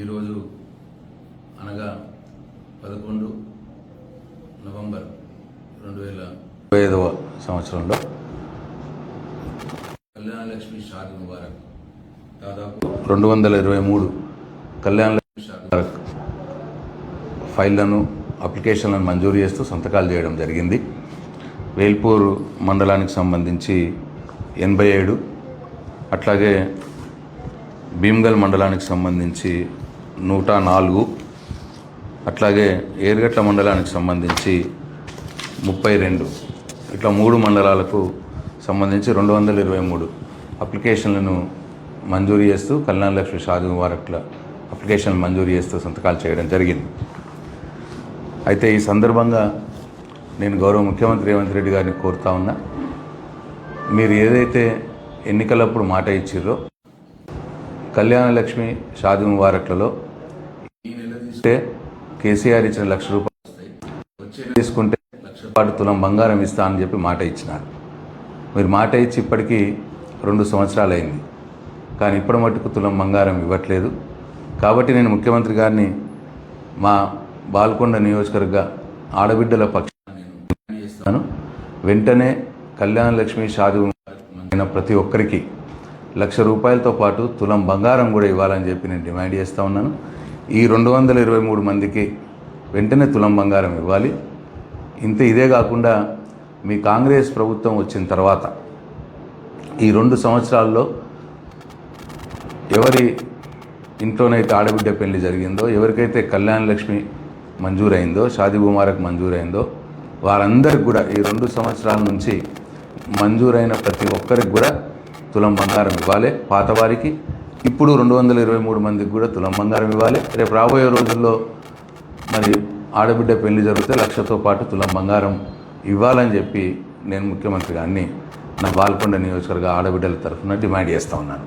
ఈరోజు అనగా పదకొండు నవంబర్ రెండు వేల ఐదవ సంవత్సరంలో కళ్యాణ లక్ష్మి షాది ముబారక్. దాదాపు రెండు వందల ఇరవై మూడు కళ్యాణ లక్ష్మి షాది ముబారక్ ఫైళ్ళను అప్లికేషన్లను మంజూరు చేస్తూ సంతకాలు చేయడం జరిగింది. వేల్పూర్ మండలానికి సంబంధించి ఎనభై ఏడు అట్లాగే భీమ్గల్ మండలానికి సంబంధించి నూట నాలుగు అట్లాగే ఏరుగట్ల మండలానికి సంబంధించి ముప్పై రెండు. ఇట్లా మూడు మండలాలకు సంబంధించి రెండు వందల ఇరవై మూడు అప్లికేషన్లను మంజూరు చేస్తూ కళ్యాణ లక్ష్మి షాజు వారట్ల అప్లికేషన్లు మంజూరు చేస్తూ సంతకాలు చేయడం జరిగింది. అయితే ఈ సందర్భంగా నేను గౌరవ ముఖ్యమంత్రి రేవంత్ రెడ్డి గారిని కోరుతా ఉన్నా మీరు ఏదైతే ఎన్నికలప్పుడు మాట ఇచ్చిర్రో కళ్యాణలక్ష్మి షాది ముబారక్లలో ఈ నెల తీసుకుంటే కేసీఆర్ ఇచ్చిన లక్ష రూపాయలు తీసుకుంటే లక్ష పాటు తులం బంగారం ఇస్తా అని చెప్పి మాట ఇచ్చినారు. మీరు మాట ఇచ్చి ఇప్పటికీ రెండు సంవత్సరాలు అయింది. కానీ ఇప్పటి మట్టుకు తులం బంగారం ఇవ్వట్లేదు. కాబట్టి నేను ముఖ్యమంత్రి గారిని మా బాల్కొండ నియోజకవర్గ ఆడబిడ్డల పక్షాన్ని వెంటనే కళ్యాణ లక్ష్మి షాది అయిన ప్రతి ఒక్కరికి లక్ష రూపాయలతో పాటు తులం బంగారం కూడా ఇవ్వాలని చెప్పి నేను డిమాండ్ చేస్తూ ఉన్నాను. ఈ రెండు వందల ఇరవై మూడు మందికి వెంటనే తులం బంగారం ఇవ్వాలి. ఇంత ఇదే కాకుండా మీ కాంగ్రెస్ ప్రభుత్వం వచ్చిన తర్వాత ఈ రెండు సంవత్సరాల్లో ఎవరి ఇంట్లోనైతే ఆడబిడ్డ పెళ్ళి జరిగిందో ఎవరికైతే కళ్యాణ లక్ష్మి మంజూరైందో షాదిభుమారకు మంజూరైందో వారందరికి కూడా ఈ రెండు సంవత్సరాల నుంచి మంజూరైన ప్రతి ఒక్కరికి కూడా తులం బంగారం ఇవ్వాలి పాతవారికి. ఇప్పుడు రెండు వందల ఇరవై మూడు మందికి కూడా తులం బంగారం ఇవ్వాలి. రేపు రాబోయే రోజుల్లో మరి ఆడబిడ్డ పెళ్ళి జరిగితే లక్షతో పాటు తులం బంగారం ఇవ్వాలని చెప్పి నేను ముఖ్యమంత్రి గారిని నా బాల్కొండ నియోజకవర్గ ఆడబిడ్డల తరఫున డిమాండ్ చేస్తూ ఉన్నాను.